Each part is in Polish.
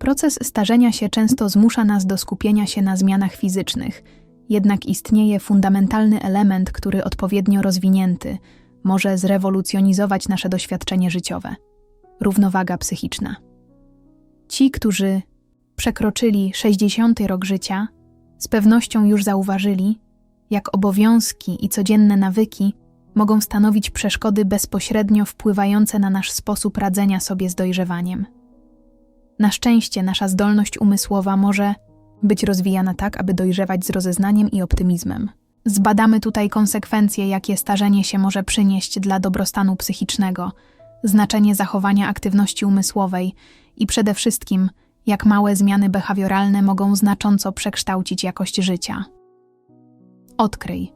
Proces starzenia się często zmusza nas do skupienia się na zmianach fizycznych, jednak istnieje fundamentalny element, który odpowiednio rozwinięty może zrewolucjonizować nasze doświadczenie życiowe równowaga psychiczna. Ci, którzy przekroczyli 60 rok życia, z pewnością już zauważyli, jak obowiązki i codzienne nawyki mogą stanowić przeszkody bezpośrednio wpływające na nasz sposób radzenia sobie z dojrzewaniem. Na szczęście nasza zdolność umysłowa może być rozwijana tak, aby dojrzewać z rozeznaniem i optymizmem. Zbadamy tutaj konsekwencje, jakie starzenie się może przynieść dla dobrostanu psychicznego, znaczenie zachowania aktywności umysłowej i przede wszystkim, jak małe zmiany behawioralne mogą znacząco przekształcić jakość życia. Odkryj.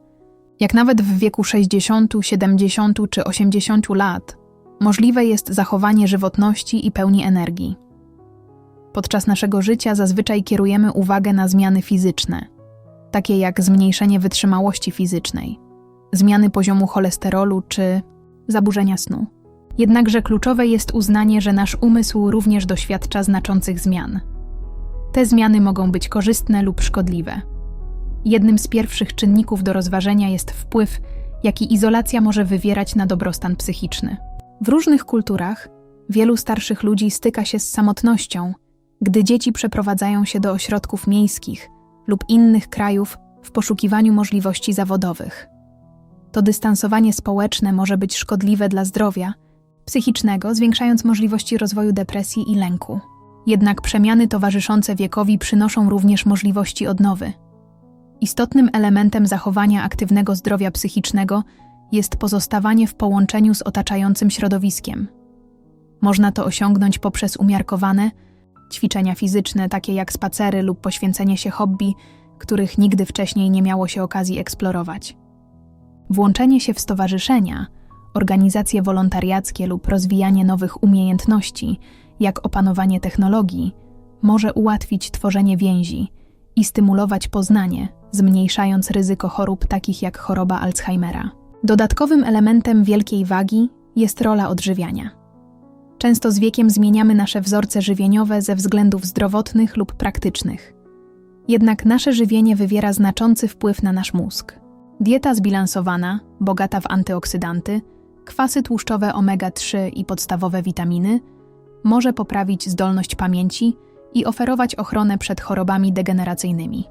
Jak nawet w wieku 60, 70 czy 80 lat, możliwe jest zachowanie żywotności i pełni energii. Podczas naszego życia zazwyczaj kierujemy uwagę na zmiany fizyczne, takie jak zmniejszenie wytrzymałości fizycznej, zmiany poziomu cholesterolu czy zaburzenia snu. Jednakże kluczowe jest uznanie, że nasz umysł również doświadcza znaczących zmian. Te zmiany mogą być korzystne lub szkodliwe. Jednym z pierwszych czynników do rozważenia jest wpływ, jaki izolacja może wywierać na dobrostan psychiczny. W różnych kulturach wielu starszych ludzi styka się z samotnością, gdy dzieci przeprowadzają się do ośrodków miejskich lub innych krajów w poszukiwaniu możliwości zawodowych. To dystansowanie społeczne może być szkodliwe dla zdrowia psychicznego, zwiększając możliwości rozwoju depresji i lęku. Jednak przemiany towarzyszące wiekowi przynoszą również możliwości odnowy. Istotnym elementem zachowania aktywnego zdrowia psychicznego jest pozostawanie w połączeniu z otaczającym środowiskiem. Można to osiągnąć poprzez umiarkowane ćwiczenia fizyczne, takie jak spacery lub poświęcenie się hobby, których nigdy wcześniej nie miało się okazji eksplorować. Włączenie się w stowarzyszenia – organizacje wolontariackie lub rozwijanie nowych umiejętności, jak opanowanie technologii, może ułatwić tworzenie więzi i stymulować poznanie, zmniejszając ryzyko chorób takich jak choroba Alzheimera. Dodatkowym elementem wielkiej wagi jest rola odżywiania. Często z wiekiem zmieniamy nasze wzorce żywieniowe ze względów zdrowotnych lub praktycznych. Jednak nasze żywienie wywiera znaczący wpływ na nasz mózg. Dieta zbilansowana, bogata w antyoksydanty, kwasy tłuszczowe omega-3 i podstawowe witaminy, może poprawić zdolność pamięci i oferować ochronę przed chorobami degeneracyjnymi.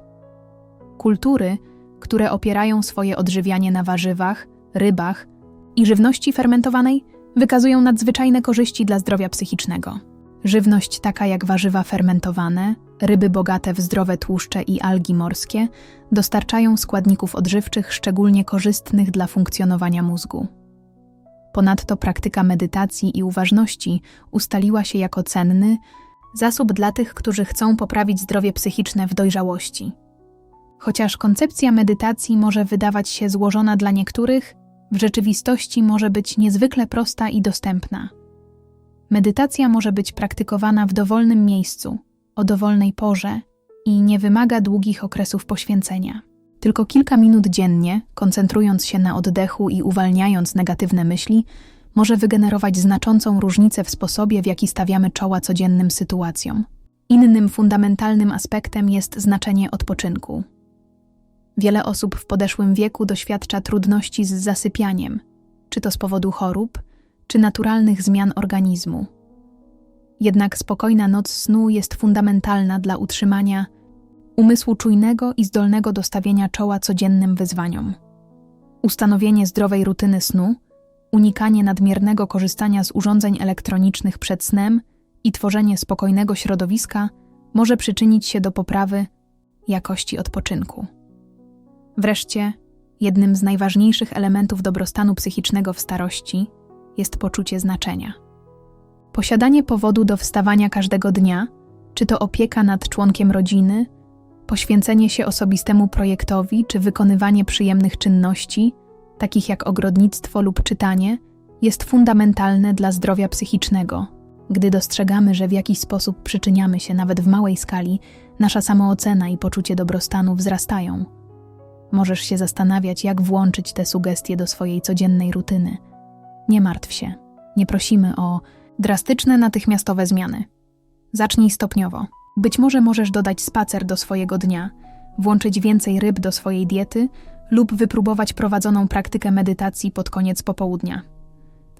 Kultury, które opierają swoje odżywianie na warzywach, rybach i żywności fermentowanej, wykazują nadzwyczajne korzyści dla zdrowia psychicznego. Żywność taka jak warzywa fermentowane, ryby bogate w zdrowe tłuszcze i algi morskie dostarczają składników odżywczych szczególnie korzystnych dla funkcjonowania mózgu. Ponadto praktyka medytacji i uważności ustaliła się jako cenny zasób dla tych, którzy chcą poprawić zdrowie psychiczne w dojrzałości. Chociaż koncepcja medytacji może wydawać się złożona dla niektórych, w rzeczywistości może być niezwykle prosta i dostępna. Medytacja może być praktykowana w dowolnym miejscu, o dowolnej porze i nie wymaga długich okresów poświęcenia. Tylko kilka minut dziennie, koncentrując się na oddechu i uwalniając negatywne myśli, może wygenerować znaczącą różnicę w sposobie, w jaki stawiamy czoła codziennym sytuacjom. Innym fundamentalnym aspektem jest znaczenie odpoczynku. Wiele osób w podeszłym wieku doświadcza trudności z zasypianiem, czy to z powodu chorób, czy naturalnych zmian organizmu. Jednak spokojna noc snu jest fundamentalna dla utrzymania umysłu czujnego i zdolnego do stawienia czoła codziennym wyzwaniom. Ustanowienie zdrowej rutyny snu, unikanie nadmiernego korzystania z urządzeń elektronicznych przed snem i tworzenie spokojnego środowiska może przyczynić się do poprawy jakości odpoczynku. Wreszcie, jednym z najważniejszych elementów dobrostanu psychicznego w starości jest poczucie znaczenia. Posiadanie powodu do wstawania każdego dnia, czy to opieka nad członkiem rodziny, Poświęcenie się osobistemu projektowi czy wykonywanie przyjemnych czynności, takich jak ogrodnictwo lub czytanie, jest fundamentalne dla zdrowia psychicznego. Gdy dostrzegamy, że w jakiś sposób przyczyniamy się nawet w małej skali, nasza samoocena i poczucie dobrostanu wzrastają. Możesz się zastanawiać, jak włączyć te sugestie do swojej codziennej rutyny. Nie martw się, nie prosimy o drastyczne, natychmiastowe zmiany. Zacznij stopniowo. Być może możesz dodać spacer do swojego dnia, włączyć więcej ryb do swojej diety lub wypróbować prowadzoną praktykę medytacji pod koniec popołudnia.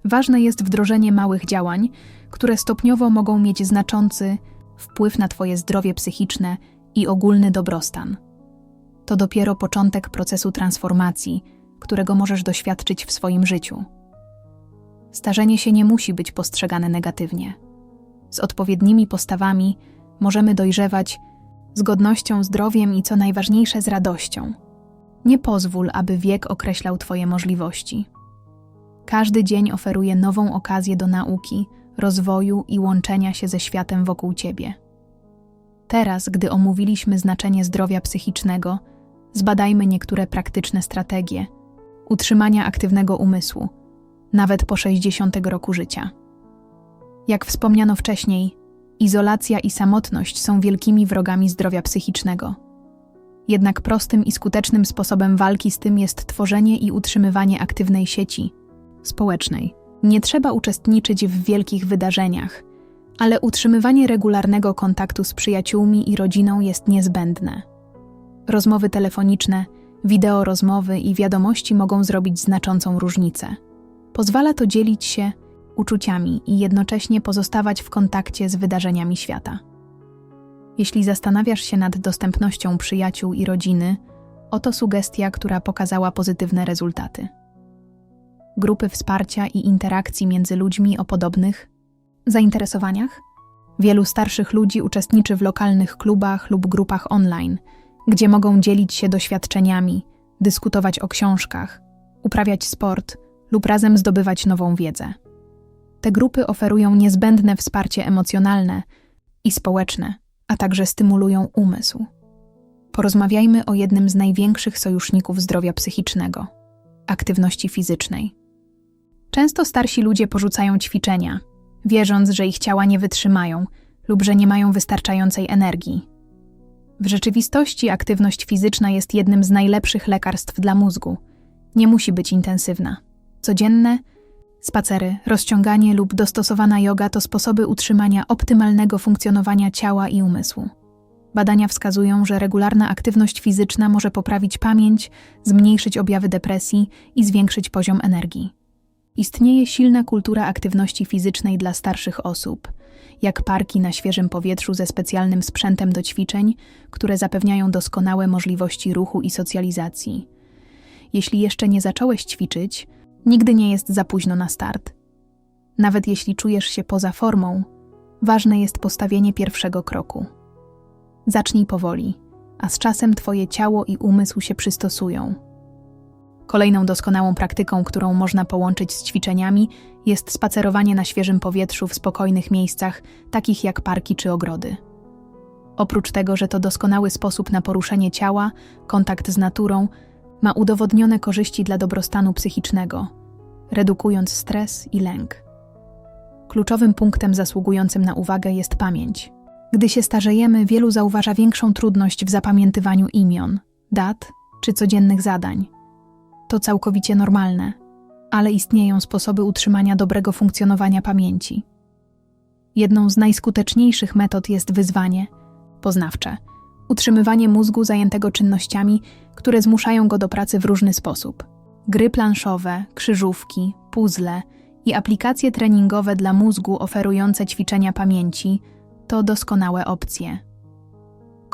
Ważne jest wdrożenie małych działań, które stopniowo mogą mieć znaczący wpływ na Twoje zdrowie psychiczne i ogólny dobrostan. To dopiero początek procesu transformacji, którego możesz doświadczyć w swoim życiu. Starzenie się nie musi być postrzegane negatywnie. Z odpowiednimi postawami możemy dojrzewać z godnością, zdrowiem i co najważniejsze z radością. Nie pozwól, aby wiek określał Twoje możliwości. Każdy dzień oferuje nową okazję do nauki, rozwoju i łączenia się ze światem wokół Ciebie. Teraz, gdy omówiliśmy znaczenie zdrowia psychicznego, zbadajmy niektóre praktyczne strategie utrzymania aktywnego umysłu, nawet po 60 roku życia. Jak wspomniano wcześniej, izolacja i samotność są wielkimi wrogami zdrowia psychicznego. Jednak prostym i skutecznym sposobem walki z tym jest tworzenie i utrzymywanie aktywnej sieci społecznej. Nie trzeba uczestniczyć w wielkich wydarzeniach, ale utrzymywanie regularnego kontaktu z przyjaciółmi i rodziną jest niezbędne. Rozmowy telefoniczne, wideo rozmowy i wiadomości mogą zrobić znaczącą różnicę. Pozwala to dzielić się uczuciami i jednocześnie pozostawać w kontakcie z wydarzeniami świata. Jeśli zastanawiasz się nad dostępnością przyjaciół i rodziny, oto sugestia, która pokazała pozytywne rezultaty. Grupy wsparcia i interakcji między ludźmi o podobnych zainteresowaniach. Wielu starszych ludzi uczestniczy w lokalnych klubach lub grupach online, gdzie mogą dzielić się doświadczeniami, dyskutować o książkach, uprawiać sport lub razem zdobywać nową wiedzę. Te grupy oferują niezbędne wsparcie emocjonalne i społeczne, a także stymulują umysł. Porozmawiajmy o jednym z największych sojuszników zdrowia psychicznego aktywności fizycznej. Często starsi ludzie porzucają ćwiczenia, wierząc, że ich ciała nie wytrzymają lub że nie mają wystarczającej energii. W rzeczywistości aktywność fizyczna jest jednym z najlepszych lekarstw dla mózgu. Nie musi być intensywna. Codzienne spacery, rozciąganie lub dostosowana yoga to sposoby utrzymania optymalnego funkcjonowania ciała i umysłu. Badania wskazują, że regularna aktywność fizyczna może poprawić pamięć, zmniejszyć objawy depresji i zwiększyć poziom energii. Istnieje silna kultura aktywności fizycznej dla starszych osób, jak parki na świeżym powietrzu ze specjalnym sprzętem do ćwiczeń, które zapewniają doskonałe możliwości ruchu i socjalizacji. Jeśli jeszcze nie zacząłeś ćwiczyć, nigdy nie jest za późno na start. Nawet jeśli czujesz się poza formą, ważne jest postawienie pierwszego kroku. Zacznij powoli, a z czasem Twoje ciało i umysł się przystosują. Kolejną doskonałą praktyką, którą można połączyć z ćwiczeniami, jest spacerowanie na świeżym powietrzu w spokojnych miejscach, takich jak parki czy ogrody. Oprócz tego, że to doskonały sposób na poruszenie ciała, kontakt z naturą, ma udowodnione korzyści dla dobrostanu psychicznego, redukując stres i lęk. Kluczowym punktem zasługującym na uwagę jest pamięć. Gdy się starzejemy, wielu zauważa większą trudność w zapamiętywaniu imion, dat czy codziennych zadań. To całkowicie normalne, ale istnieją sposoby utrzymania dobrego funkcjonowania pamięci. Jedną z najskuteczniejszych metod jest wyzwanie poznawcze utrzymywanie mózgu zajętego czynnościami, które zmuszają go do pracy w różny sposób. Gry planszowe, krzyżówki, puzzle i aplikacje treningowe dla mózgu oferujące ćwiczenia pamięci to doskonałe opcje.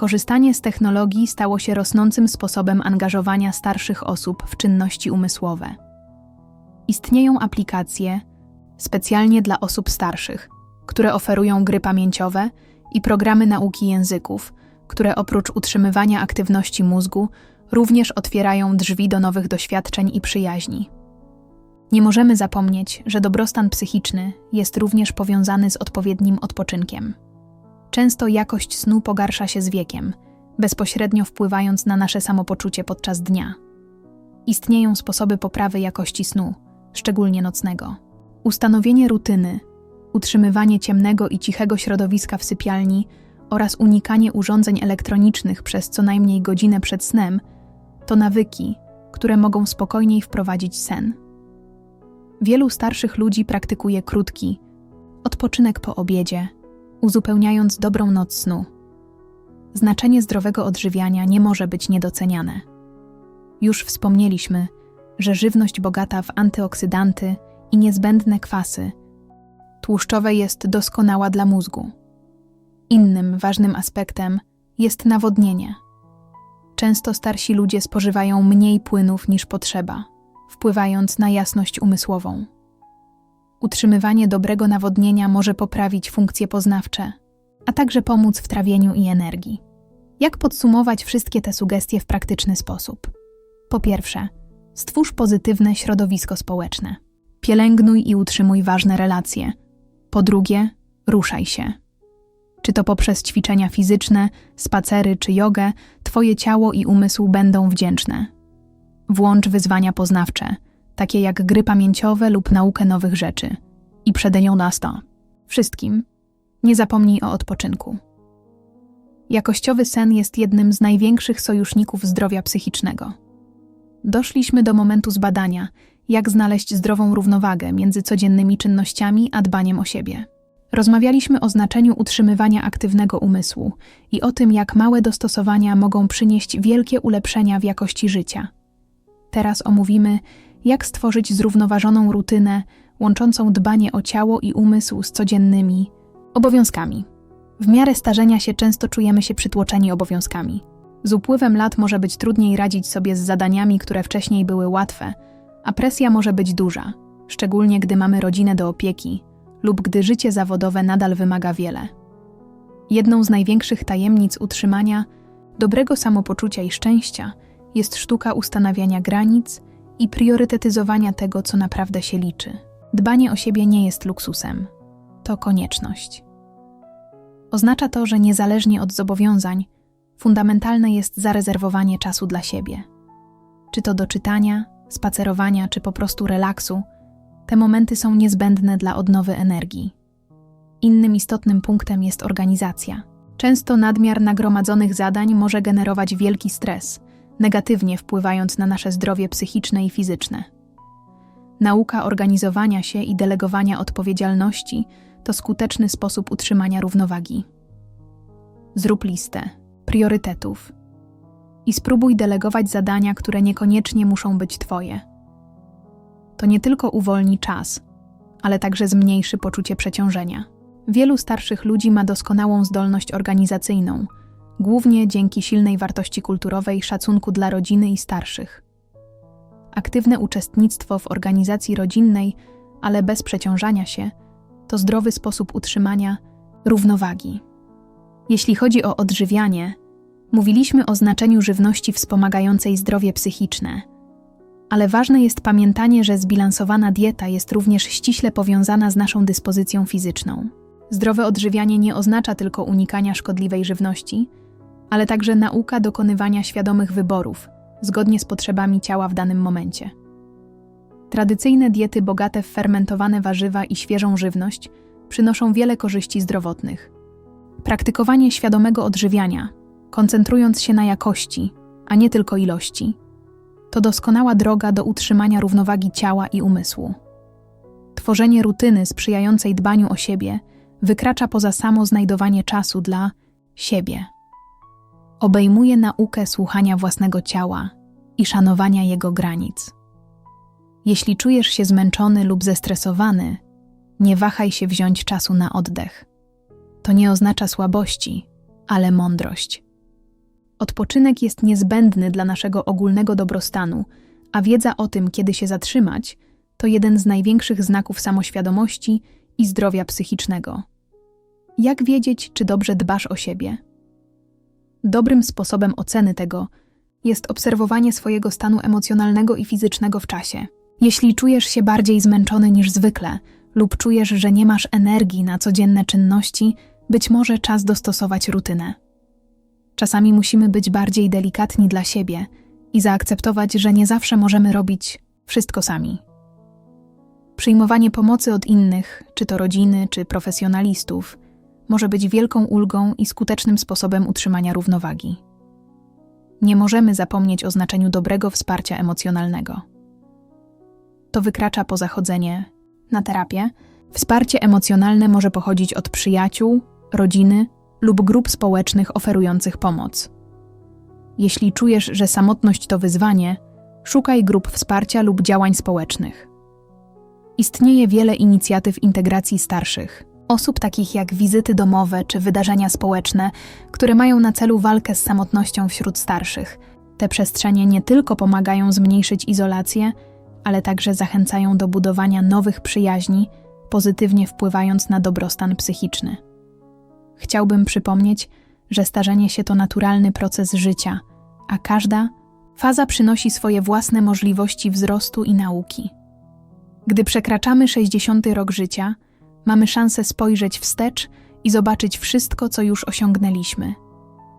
Korzystanie z technologii stało się rosnącym sposobem angażowania starszych osób w czynności umysłowe. Istnieją aplikacje specjalnie dla osób starszych, które oferują gry pamięciowe i programy nauki języków, które oprócz utrzymywania aktywności mózgu również otwierają drzwi do nowych doświadczeń i przyjaźni. Nie możemy zapomnieć, że dobrostan psychiczny jest również powiązany z odpowiednim odpoczynkiem. Często jakość snu pogarsza się z wiekiem, bezpośrednio wpływając na nasze samopoczucie podczas dnia. Istnieją sposoby poprawy jakości snu, szczególnie nocnego. Ustanowienie rutyny, utrzymywanie ciemnego i cichego środowiska w sypialni oraz unikanie urządzeń elektronicznych przez co najmniej godzinę przed snem to nawyki, które mogą spokojniej wprowadzić sen. Wielu starszych ludzi praktykuje krótki odpoczynek po obiedzie uzupełniając dobrą noc snu. Znaczenie zdrowego odżywiania nie może być niedoceniane. Już wspomnieliśmy, że żywność bogata w antyoksydanty i niezbędne kwasy tłuszczowe jest doskonała dla mózgu. Innym ważnym aspektem jest nawodnienie. Często starsi ludzie spożywają mniej płynów niż potrzeba, wpływając na jasność umysłową. Utrzymywanie dobrego nawodnienia może poprawić funkcje poznawcze, a także pomóc w trawieniu i energii. Jak podsumować wszystkie te sugestie w praktyczny sposób? Po pierwsze, stwórz pozytywne środowisko społeczne. Pielęgnuj i utrzymuj ważne relacje. Po drugie, ruszaj się. Czy to poprzez ćwiczenia fizyczne, spacery czy jogę, Twoje ciało i umysł będą wdzięczne. Włącz wyzwania poznawcze, takie jak gry pamięciowe lub naukę nowych rzeczy. I przede nią nasta. Wszystkim. Nie zapomnij o odpoczynku. Jakościowy sen jest jednym z największych sojuszników zdrowia psychicznego. Doszliśmy do momentu zbadania, jak znaleźć zdrową równowagę między codziennymi czynnościami a dbaniem o siebie. Rozmawialiśmy o znaczeniu utrzymywania aktywnego umysłu i o tym, jak małe dostosowania mogą przynieść wielkie ulepszenia w jakości życia. Teraz omówimy, jak stworzyć zrównoważoną rutynę łączącą dbanie o ciało i umysł z codziennymi obowiązkami. W miarę starzenia się często czujemy się przytłoczeni obowiązkami. Z upływem lat może być trudniej radzić sobie z zadaniami, które wcześniej były łatwe, a presja może być duża, szczególnie gdy mamy rodzinę do opieki lub gdy życie zawodowe nadal wymaga wiele. Jedną z największych tajemnic utrzymania dobrego samopoczucia i szczęścia jest sztuka ustanawiania granic i priorytetyzowania tego, co naprawdę się liczy. Dbanie o siebie nie jest luksusem, to konieczność. Oznacza to, że niezależnie od zobowiązań, fundamentalne jest zarezerwowanie czasu dla siebie. Czy to do czytania, spacerowania, czy po prostu relaksu, te momenty są niezbędne dla odnowy energii. Innym istotnym punktem jest organizacja. Często nadmiar nagromadzonych zadań może generować wielki stres, negatywnie wpływając na nasze zdrowie psychiczne i fizyczne. Nauka organizowania się i delegowania odpowiedzialności to skuteczny sposób utrzymania równowagi. Zrób listę priorytetów i spróbuj delegować zadania, które niekoniecznie muszą być Twoje. To nie tylko uwolni czas, ale także zmniejszy poczucie przeciążenia. Wielu starszych ludzi ma doskonałą zdolność organizacyjną, głównie dzięki silnej wartości kulturowej szacunku dla rodziny i starszych. Aktywne uczestnictwo w organizacji rodzinnej, ale bez przeciążania się, to zdrowy sposób utrzymania równowagi. Jeśli chodzi o odżywianie, mówiliśmy o znaczeniu żywności wspomagającej zdrowie psychiczne. Ale ważne jest pamiętanie, że zbilansowana dieta jest również ściśle powiązana z naszą dyspozycją fizyczną. Zdrowe odżywianie nie oznacza tylko unikania szkodliwej żywności, ale także nauka dokonywania świadomych wyborów, zgodnie z potrzebami ciała w danym momencie. Tradycyjne diety bogate w fermentowane warzywa i świeżą żywność przynoszą wiele korzyści zdrowotnych. Praktykowanie świadomego odżywiania, koncentrując się na jakości, a nie tylko ilości, to doskonała droga do utrzymania równowagi ciała i umysłu. Tworzenie rutyny sprzyjającej dbaniu o siebie wykracza poza samo znajdowanie czasu dla siebie. Obejmuje naukę słuchania własnego ciała i szanowania jego granic. Jeśli czujesz się zmęczony lub zestresowany, nie wahaj się wziąć czasu na oddech. To nie oznacza słabości, ale mądrość. Odpoczynek jest niezbędny dla naszego ogólnego dobrostanu, a wiedza o tym, kiedy się zatrzymać, to jeden z największych znaków samoświadomości i zdrowia psychicznego. Jak wiedzieć, czy dobrze dbasz o siebie? Dobrym sposobem oceny tego jest obserwowanie swojego stanu emocjonalnego i fizycznego w czasie. Jeśli czujesz się bardziej zmęczony niż zwykle, lub czujesz, że nie masz energii na codzienne czynności, być może czas dostosować rutynę. Czasami musimy być bardziej delikatni dla siebie i zaakceptować, że nie zawsze możemy robić wszystko sami. Przyjmowanie pomocy od innych, czy to rodziny, czy profesjonalistów, może być wielką ulgą i skutecznym sposobem utrzymania równowagi. Nie możemy zapomnieć o znaczeniu dobrego wsparcia emocjonalnego. To wykracza poza chodzenie na terapię. Wsparcie emocjonalne może pochodzić od przyjaciół, rodziny lub grup społecznych oferujących pomoc. Jeśli czujesz, że samotność to wyzwanie, szukaj grup wsparcia lub działań społecznych. Istnieje wiele inicjatyw integracji starszych, osób takich jak wizyty domowe czy wydarzenia społeczne, które mają na celu walkę z samotnością wśród starszych. Te przestrzenie nie tylko pomagają zmniejszyć izolację, ale także zachęcają do budowania nowych przyjaźni, pozytywnie wpływając na dobrostan psychiczny. Chciałbym przypomnieć, że starzenie się to naturalny proces życia, a każda faza przynosi swoje własne możliwości wzrostu i nauki. Gdy przekraczamy 60 rok życia, mamy szansę spojrzeć wstecz i zobaczyć wszystko, co już osiągnęliśmy.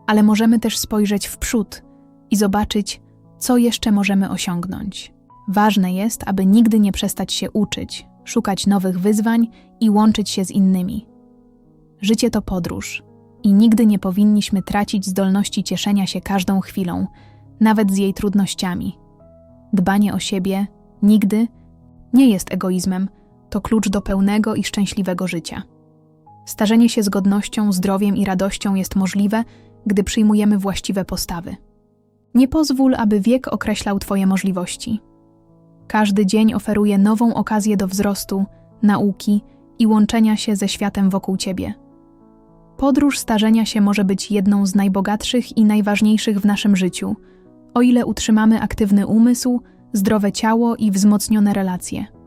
Ale możemy też spojrzeć w przód i zobaczyć, co jeszcze możemy osiągnąć. Ważne jest, aby nigdy nie przestać się uczyć, szukać nowych wyzwań i łączyć się z innymi. Życie to podróż i nigdy nie powinniśmy tracić zdolności cieszenia się każdą chwilą, nawet z jej trudnościami. Dbanie o siebie nigdy nie jest egoizmem, to klucz do pełnego i szczęśliwego życia. Starzenie się z godnością, zdrowiem i radością jest możliwe, gdy przyjmujemy właściwe postawy. Nie pozwól, aby wiek określał Twoje możliwości. Każdy dzień oferuje nową okazję do wzrostu, nauki i łączenia się ze światem wokół Ciebie. Podróż starzenia się może być jedną z najbogatszych i najważniejszych w naszym życiu, o ile utrzymamy aktywny umysł, zdrowe ciało i wzmocnione relacje.